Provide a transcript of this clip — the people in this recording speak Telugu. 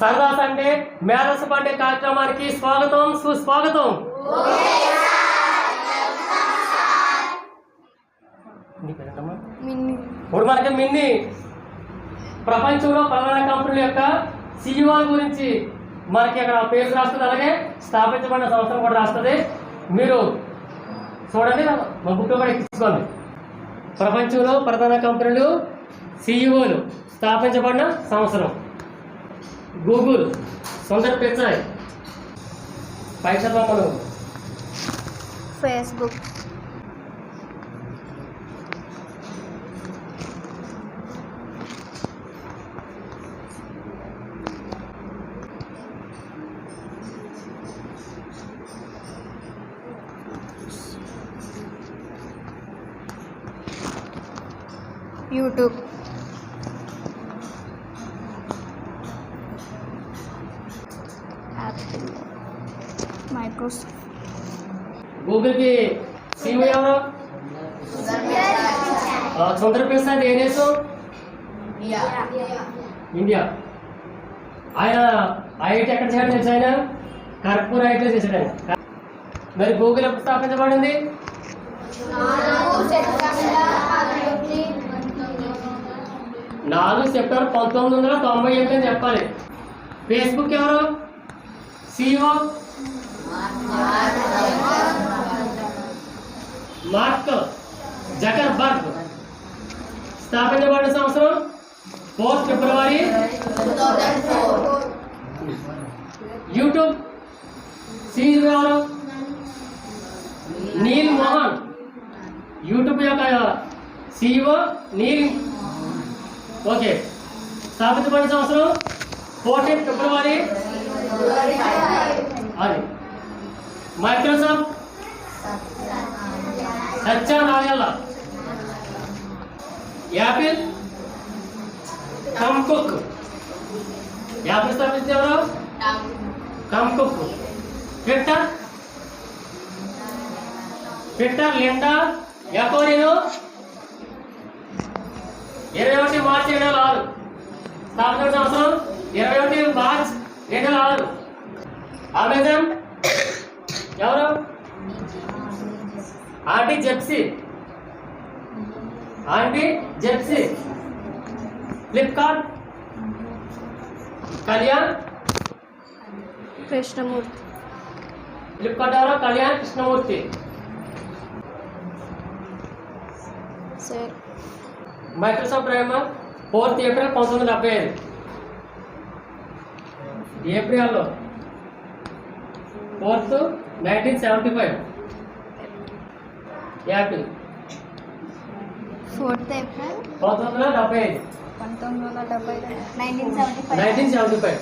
సరదా సండే మేధస్ పండే కార్యక్రమానికి స్వాగతం సుస్వాగతం. ఇప్పుడు మనకి మిన్ని. ప్రపంచంలో ప్రధాన కంపెనీల యొక్క సిఇఓ గురించి మనకి అక్కడ పేరు రాస్తుంది. అలాగే స్థాపించబడిన సంవత్సరం కూడా రాస్తుంది. మీరు చూడండి మా బుక్ కూడా ఎక్కించుకోండి. ప్రపంచంలో ప్రధాన కంపెనీలు సిఇఓలు స్థాపించబడిన సంవత్సరం. గూగుల్ సుందర్ పిచాయ్ పైసలు మనం ఫేస్బుక్ యూట్యూబ్ యాపిల్ ఎవరు? ఆ, సుందర్ పిచాయ్ ఏ దేశం? ఇండియా. ఆయన ఐఐటి ఎక్కడ చేశాడు తెలుసు ఆయన? కర్పూర్ ఐఐటీలో చేశాడు ఆయన. మరి గూగుల్ ఎప్పుడు స్థాపించబడింది? నాలుగు సెప్టెంబర్ పంతొమ్మిది వందల తొంభై ఎనిమిది అని చెప్పాలి. ఫేస్బుక్ ఎవరు? సిఇఓ మార్క్ జకర్ బర్గ్ స్థాపించబడిన సంవత్సరం? Fourth February. యూట్యూబ్. సీఈఓ ఎవరు? నీల్ మోహన్. యూట్యూబ్ యొక్క సీఈఓ నీల్. ఓకే. స్థాపించబడిన సంవత్సరం? ఫోర్టీన్ ఫిబ్రవరి. అది. మైక్రోసాఫ్ట్? సత్యా నాగల్ల యాపిల్? కంకుక్. యాపిల్ స్థాపించింది ఎవరు? కంకుక్. ట్విట్టర్? ట్విట్టర్ లిండా ఎకోరిను ఇరవై ఒకటి మార్చి ఇరవై ఆరు. స్థాపించిన సంవత్సరం ఇరవై ఒకటి మార్చ్ వేల ఆరు అమెజాన్ ఎవరు? ఆంటీ జెప్సీ. ఆంటీ జెప్సీ. ఫ్లిప్కార్ట్. కళ్యాణ్. కృష్ణమూర్తి. ఫ్లిప్కార్ట్ ఎవరో? Kalyan Krishnamurthy. Sir. Microsoft prime fourth April పంతొమ్మిది డెబ్బై ఐదు. ఏప్రిల్లో fourth nineteen seventy five. Apple. Fourth April? పంతొమ్మిది వందల డెబ్బై ఐదు. పంతొమ్మిది వందల డెబ్బై nineteen seventy five. Nineteen seventy five.